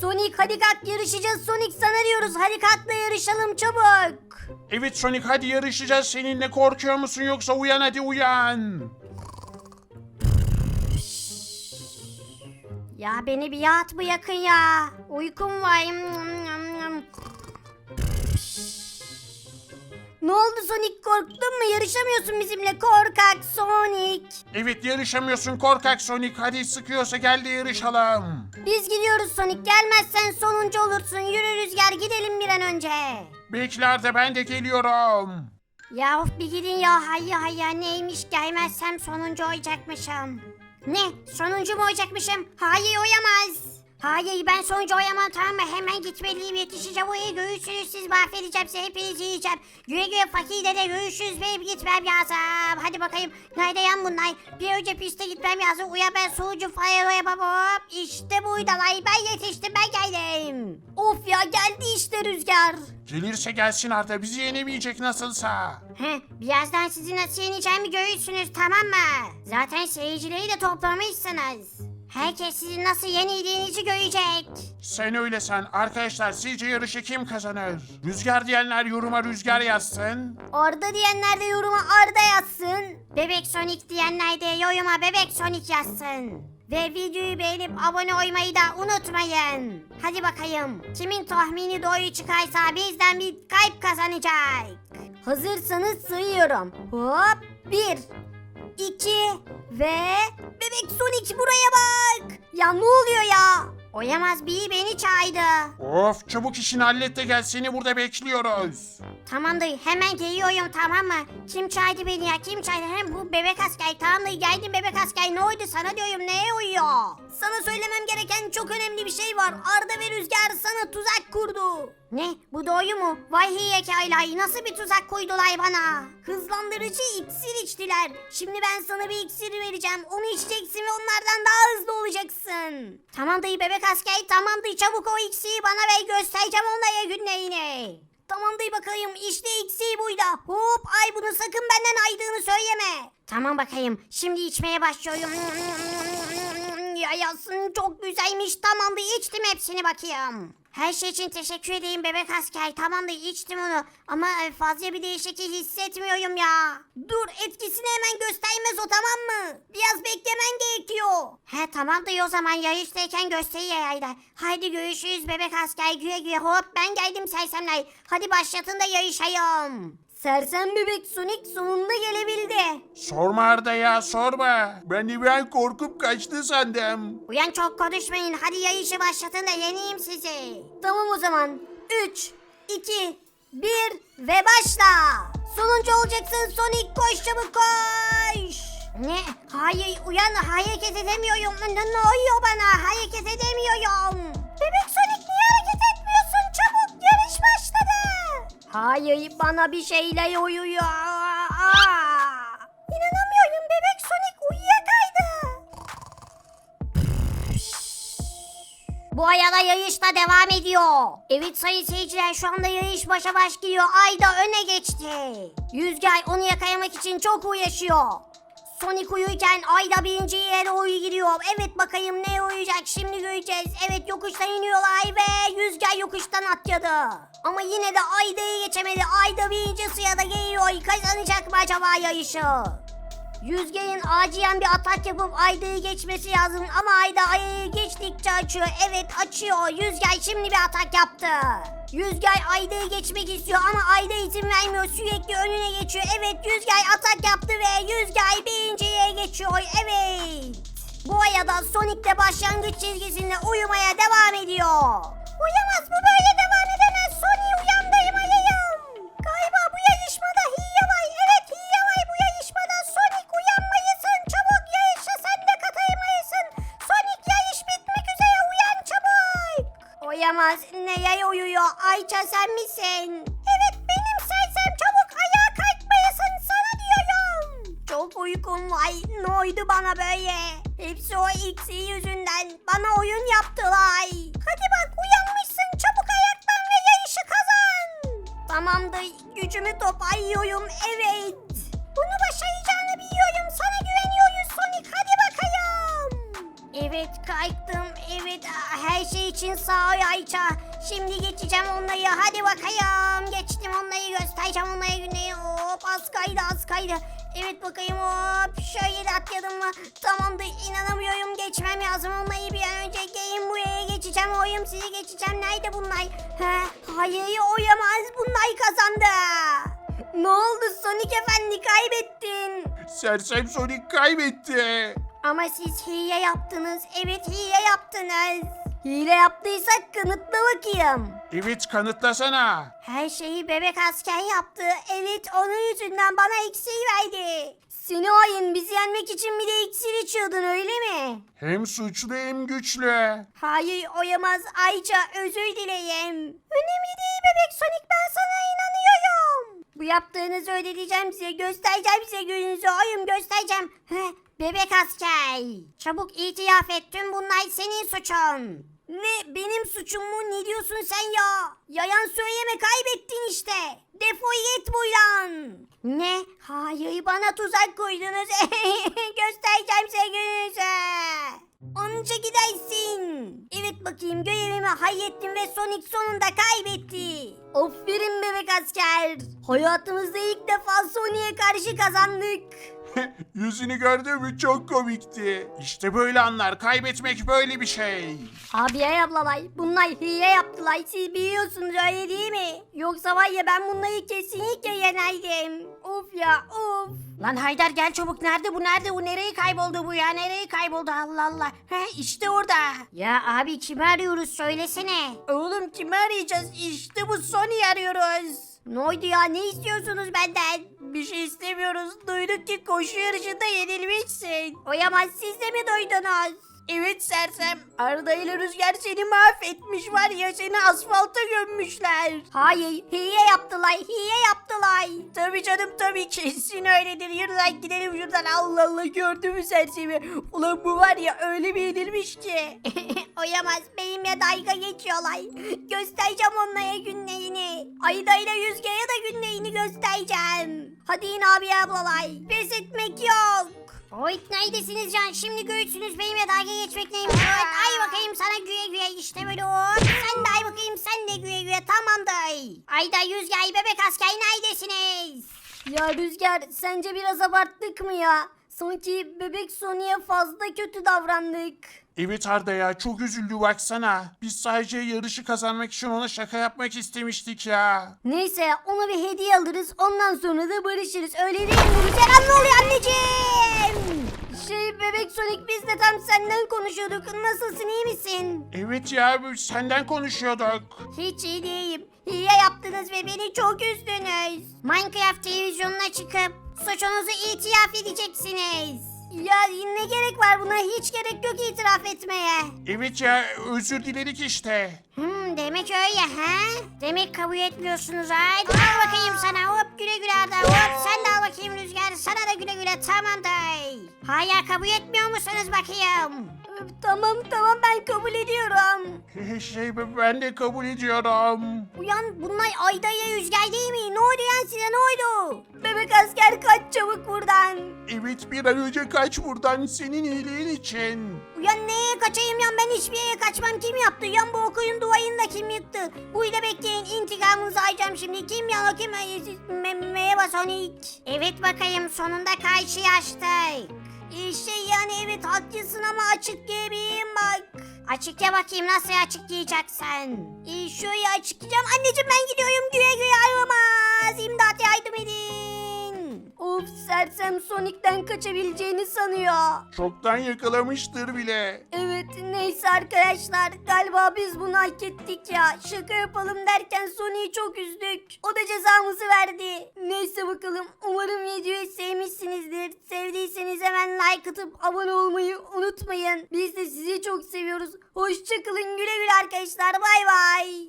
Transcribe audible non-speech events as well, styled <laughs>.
Sonic hadi kalk yarışacağız Sonic sana diyoruz. Hadi kalk da yarışalım çabuk. Evet Sonic hadi yarışacağız seninle korkuyor musun yoksa uyan hadi uyan. Ya beni bir yat mı yakın ya? Uykum var. Oldu Sonic korktun mu? Yarışamıyorsun bizimle korkak Sonic. Evet yarışamıyorsun korkak Sonic hadi sıkıyorsa gel de yarışalım. Biz gidiyoruz Sonic. Gelmezsen sonuncu olursun. Yürü Rüzgar gidelim bir an önce. Bekle Arda ben de geliyorum. Ya of bir gidin ya hayya hayya neymiş gelmezsem sonuncu olacakmışım. Ne sonuncu mu olacakmışım? Hayır oyamaz. Hayır ben sonuncu oyamam tamam mı? Hemen gitmeliyim yetişeceğim oraya görüşürüz siz mahvedeceğim size hepinizi yiyeceğim. Güle güle fakirle de görüşürüz benim gitmem lazım. Hadi bakayım nerede yan bunlar? Bir önce piste gitmem lazım. Uya ben sonucu fire oyamam hop. İşte buydalar ben yetiştim ben geldim. Of ya geldi işte rüzgar. Gelirse gelsin Arda bizi yenemeyecek nasılsa. He, birazdan sizi nasıl yeneceğimi görürsünüz tamam mı? Zaten seyircileri de toplamışsınız. Herkes sizin nasıl yenildiğinizi görecek. Sen öyle sen. Arkadaşlar sizce yarışı kim kazanır? Rüzgar diyenler yoruma rüzgar yazsın. Arda diyenler de yoruma Arda yazsın. Bebek Sonic diyenler de yoruma Bebek Sonic yazsın. Ve videoyu beğenip abone olmayı da unutmayın. Hadi bakayım. Kimin tahmini doğru çıkarsa bizden bir kalp kazanacak. Hazırsanız sayıyorum. Hop. Bir. İki ve bebek Sonic buraya bak. Ya ne oluyor ya? Oyamaz biri beni çağırdı. Of çabuk işini hallet de gel seni burada bekliyoruz. Tamamdır hemen geliyorum tamam mı? Kim çağırdı beni ya kim çağırdı? Hem bu bebek asker tamamdır geldim bebek asker ne oldu sana diyorum neye uyuyor? Sana söylemem gereken çok önemli bir şey var. Arda ve Rüzgar sana tuzak kurdu. Ne? Bu doğru mu? Vay hiyekaylar nasıl bir tuzak koydular bana? Hızlandırıcı iksir içtiler. Şimdi ben sana bir iksir vereceğim. Onu içeceksin ve onlardan daha hızlı olacaksın. Tamam dayı bebek asker tamam dayı çabuk o iksiri bana ver göstereceğim onlara günlerini. Tamam dayı bakayım işte iksir buydu. Hop ay bunu sakın benden aydığını söyleme. Tamam bakayım şimdi içmeye başlıyorum. Yayasın çok güzelmiş tamamdır içtim hepsini bakayım. Her şey için teşekkür edeyim bebek asker tamamdır içtim onu ama e, fazla bir değişiklik hissetmiyorum ya. Dur etkisini hemen göstermez o tamam mı? Biraz beklemen gerekiyor. He tamamdır o zaman yarıştayken gösteriyor yayda. Haydi görüşürüz bebek asker güle güle hop ben geldim sersemler. Hadi başlatın da yarışayım. Sersem bebek Sonic sonunda gelebildi. Sorma Arda ya sorma. Ben de bir an korkup kaçtı sandım. Uyan çok konuşmayın. Hadi yayışı başlatın da yeneyim sizi. Tamam o zaman. 3, 2, 1 ve başla. Sonuncu olacaksın Sonic koş çabuk koş. Ne? Hayır uyan hareket edemiyorum. Ne, ne oluyor bana? Hareket edemiyorum. Bebek Sonic Hayır bana bir şeyler uyuyor. İnanamıyorum bebek Sonic uyuyakaydı. Bu ayada yarış da devam ediyor. Evet sayın seyirciler şu anda yarış başa baş gidiyor. Ayda öne geçti. Yüzgay onu yakalamak için çok uğraşıyor. Sonic uyurken Ayda birinci yere uyu gidiyor. Evet bakayım ne uyuyacak şimdi göreceğiz. Evet yokuştan iniyorlar ve Yüzgay yokuştan atladı. Ama yine de Ayda'yı geçemedi. Ayda birinci sırada geliyor. Kazanacak mı acaba yarışı? Yüzgeyin acilen bir atak yapıp Ayda'yı geçmesi lazım ama Ayda Ay'ı geçtikçe açıyor. Evet açıyor. Yüzgay şimdi bir atak yaptı. Yüzgay Ayda'yı geçmek istiyor ama Ayda izin vermiyor. Sürekli önüne geçiyor. Evet Yüzgay atak yaptı ve Yüzgay birinciye geçiyor. Evet. Bu ayada Sonic de başlangıç çizgisinde uyumaya devam ediyor. Uyamaz bu böyle devam uykum var. Ne oldu bana böyle? Hepsi o iksir yüzünden. Bana oyun yaptılar. Hadi bak uyanmışsın. Çabuk ayaklan ve yarışı kazan. Tamamdır. Gücümü toparlıyorum. Evet. Bunu başaracağını biliyorum. Sana güveniyoruz Sonic. Hadi bakayım. Evet kalktım. Evet her şey için sağ Ay Ayça. Şimdi geçeceğim onları. Hadi bakayım. Geçtim onları göstereceğim onları günleri. Hop az kaydı az kaydı. Evet bakayım hop. Şöyle atladım mı? Tamamdır inanamıyorum. Geçmem lazım onları bir an önce. Gelin buraya geçeceğim. Oyum sizi geçeceğim. Nerede bunlar? He, hayır oyamaz. Bunlar kazandı. Ne oldu Sonic Efendi kaybettin. Sersem Sonic kaybetti. Ama siz hile yaptınız. Evet hile yaptınız. Hile yaptıysak kanıtla bakayım. Evet kanıtlasana. Her şeyi bebek asker yaptı. Evet onun yüzünden bana iksir verdi. Seni hain bizi yenmek için bir de iksir içiyordun öyle mi? Hem suçlu hem güçlü. Hayır oyamaz Ayça özür dileyim. Önemli değil bebek Sonic ben sana inanıyorum. Bu yaptığınızı ödeyeceğim size göstereceğim size gününüzü oyun göstereceğim. Heh, bebek asker. Çabuk itiraf et tüm bunlar senin suçun. Ne benim suçum mu ne diyorsun sen ya? Yayan söyleme kaybettin işte. Defol git buradan. Ne? Hayır bana tuzak koydunuz. <laughs> Göstereceğim size gününüzü. Onca gidersin. Evet bakayım görevimi hallettim ve Sonic sonunda kaybetti. Aferin bebek asker. Hayatımızda ilk defa Sonic'e karşı kazandık. <laughs> Yüzünü gördün mü çok komikti. İşte böyle anlar kaybetmek böyle bir şey. Abi ay ablalay bunlar hile yaptılar siz biliyorsunuz öyle değil mi? Yoksa var ya ben bunları kesinlikle yenerdim. Of ya of. Lan Haydar gel çabuk nerede bu nerede bu nereye kayboldu bu ya nereye kayboldu Allah Allah. He işte orada. Ya abi kimi arıyoruz söylesene. Oğlum kimi arayacağız işte bu Sony arıyoruz. Ne oldu ya ne istiyorsunuz benden? Bir şey istemiyoruz duyduk ki koşu yarışında yenilmişsin. Oyamaz siz de mi duydunuz? Evet sersem Arda ile Rüzgar seni mahvetmiş var ya seni asfalta gömmüşler. Hayır hile yaptılar hile yaptılar. Tabii canım tabii <laughs> kesin öyledir. Yürü lan gidelim şuradan. Allah Allah gördün mü sersemi? Ulan bu var ya öyle bir yenilmiş ki. <laughs> Oyamaz benimle dalga geçiyorlar. Göstereceğim onlara günlerini. Ayda ile Yüzge'ye de günlerini göstereceğim. Hadi in abi ablalay. Pes etmek yok. Oy neredesiniz can? Şimdi göğüsünüz benimle dalga geçmek neymiş? Evet ay bakayım sana güye güye işte böyle hop. Sen de ay bakayım sen de güye güye tamamdır. Ayda Yüzge bebek asker neredesiniz? Ya Rüzgar sence biraz abarttık mı ya? Sanki bebek Sony'e fazla kötü davrandık. Evet Arda ya çok üzüldü baksana. Biz sadece yarışı kazanmak için ona şaka yapmak istemiştik ya. Neyse ona bir hediye alırız ondan sonra da barışırız öyle değil mi Rüzgar? Ne oluyor anneciğim? Şey bebek Sonic biz de tam senden konuşuyorduk. Nasılsın iyi misin? Evet ya biz senden konuşuyorduk. Hiç iyi değilim. Hile yaptınız ve beni çok üzdünüz. Minecraft televizyonuna çıkıp suçunuzu itiraf edeceksiniz. Ya ne gerek var buna? Hiç gerek yok itiraf etmeye. Evet ya özür diledik işte. Hmm, demek öyle ha? Demek kabul etmiyorsunuz ha? Al bakayım sana hop güle güle Arda hop sen de al bakayım Rüzgar sana da güle güle tamamdır. Hayır kabul etmiyor musunuz bakayım? Tamam tamam ben kabul ediyorum. <laughs> Şey ben de kabul ediyorum. Uyan bunlar Ayda'ya Rüzgar değil mi? Ne oldu yan size ne oldu? Bebek asker kaç çabuk buradan. Evet bir an önce kaç buradan senin iyiliğin için. Uyan neye kaçayım yan ben hiçbir yere kaçmam kim yaptı? Yan bu okuyun duvarını da kim yıktı? Bu ile bekleyin intikamınızı alacağım şimdi. Kim yan o kim? Me- Merhaba Sonic. Evet bakayım sonunda karşılaştık. İşte yani evet haklısın ama açıklayabilirim bak. Açıkla bakayım nasıl açıklayacaksın? İyi şöyle açıklayacağım. Anneciğim ben gidiyorum güye güye ayrılmaz. İmdat yardım edin. Of sersem Sonic'ten kaçabileceğini sanıyor. Çoktan yakalamıştır bile. Evet neyse arkadaşlar galiba biz bunu hak ettik ya. Şaka yapalım derken Sony'yi çok üzdük. O da cezamızı verdi. Neyse bakalım umarım videoyu sevmişsinizdir. Sevdiyseniz hemen like atıp abone olmayı unutmayın. Biz de sizi çok seviyoruz. Hoşçakalın güle güle arkadaşlar bay bay.